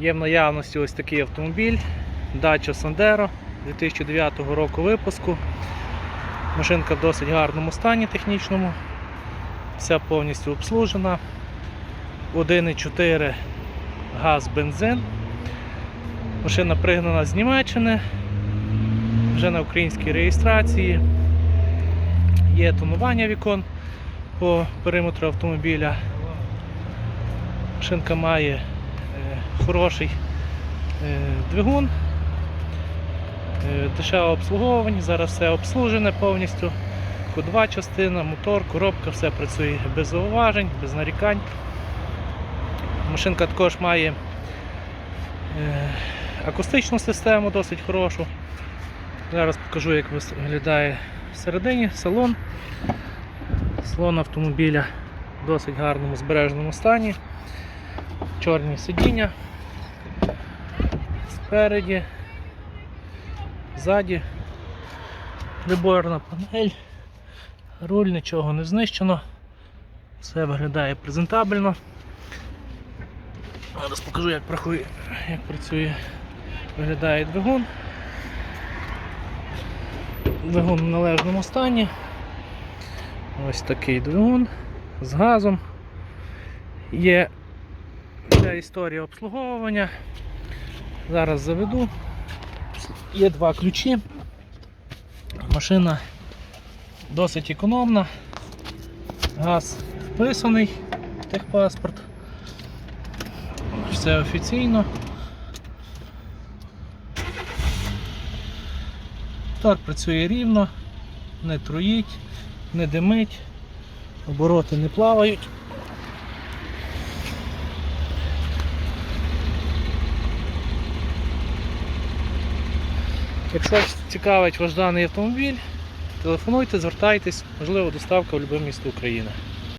Є в наявності ось такий автомобіль Dacia Sandero 2009 року випуску. Машинка в досить гарному стані технічному. Вся повністю обслужена. 1,4 газ бензин. Машина пригнана з Німеччини. Вже на українській реєстрації. Є тонування вікон по периметру автомобіля. Машинка має хороший е, двигун, е, дешеве обслуговування, зараз все обслужене повністю. Q2 частина, мотор, коробка, все працює без зауважень, без нарікань. Машинка також має е, акустичну систему досить хорошу. Зараз покажу, як виглядає всередині салон. Салон автомобіля в досить гарному збереженому стані. Чорні сидіння. Спереді, ззаді, приборна панель, руль, нічого не знищено. Все виглядає презентабельно. Зараз покажу, як, працює, як працює, виглядає двигун. Двигун в належному стані. Ось такий двигун з газом. Є вся історія обслуговування. Зараз заведу. Є два ключі. Машина досить економна. Газ вписаний техпаспорт. Все офіційно. Так, працює рівно, не труїть, не димить, обороти не плавають. Якщо вас цікавить ваш даний автомобіль, телефонуйте, звертайтесь, можливо, доставка в будь-яке місто України.